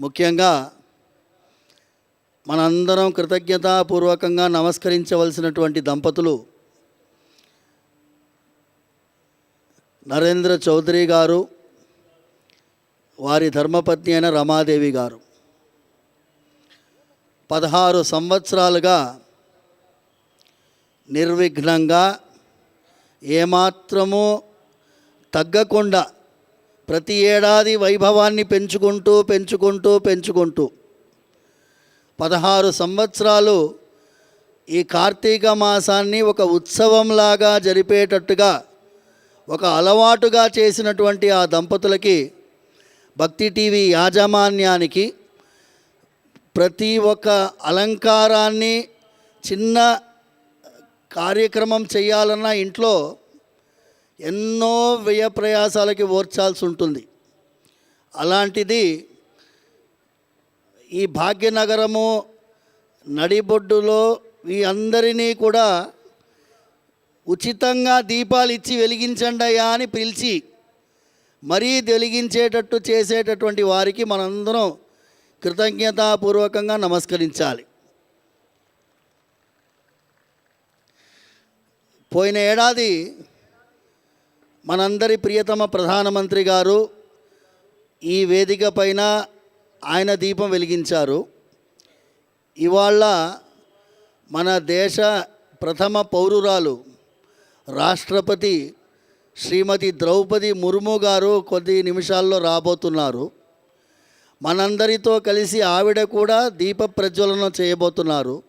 ముఖ్యంగా మనందరం కృతజ్ఞతాపూర్వకంగా నమస్కరించవలసినటువంటి దంపతులు నరేంద్ర చౌదరి గారు వారి ధర్మపత్ని అయిన రమాదేవి గారు. పదహారు సంవత్సరాలుగా నిర్విఘ్నంగా ఏమాత్రము తగ్గకుండా ప్రతి ఏడాది వైభవాన్ని పెంచుకుంటూ పెంచుకుంటూ పెంచుకుంటూ పదహారు సంవత్సరాలు ఈ కార్తీక మాసాన్ని ఒక ఉత్సవంలాగా జరిపేటట్టుగా ఒక అలవాటుగా చేసినటువంటి ఆ దంపతులకి భక్తి టీవీ యాజమాన్యానికి ప్రతి ఒక్క అలంకారాన్ని చిన్న కార్యక్రమం చేయాలన్నా ఇంట్లో ఎన్నో వ్యయ ప్రయాసాలకి ఓర్చాల్సి ఉంటుంది. అలాంటిది ఈ భాగ్యనగరము నడిబొడ్డులో ఈ అందరినీ కూడా ఉచితంగా దీపాలు ఇచ్చి వెలిగించండి అయ్యా అని పిలిచి మరీ వెలిగించేటట్టు చేసేటటువంటి వారికి మనందరం కృతజ్ఞతాపూర్వకంగా నమస్కరించాలి. పోయిన ఏడాది మనందరి ప్రియతమ ప్రధానమంత్రి గారు ఈ వేదిక పైన ఆయన దీపం వెలిగించారు. ఇవాళ మన దేశ ప్రథమ పౌరురాలు రాష్ట్రపతి శ్రీమతి ద్రౌపది ముర్ము గారు కొద్ది నిమిషాల్లో రాబోతున్నారు. మనందరితో కలిసి ఆవిడ కూడా దీప ప్రజ్వలన చేయబోతున్నారు.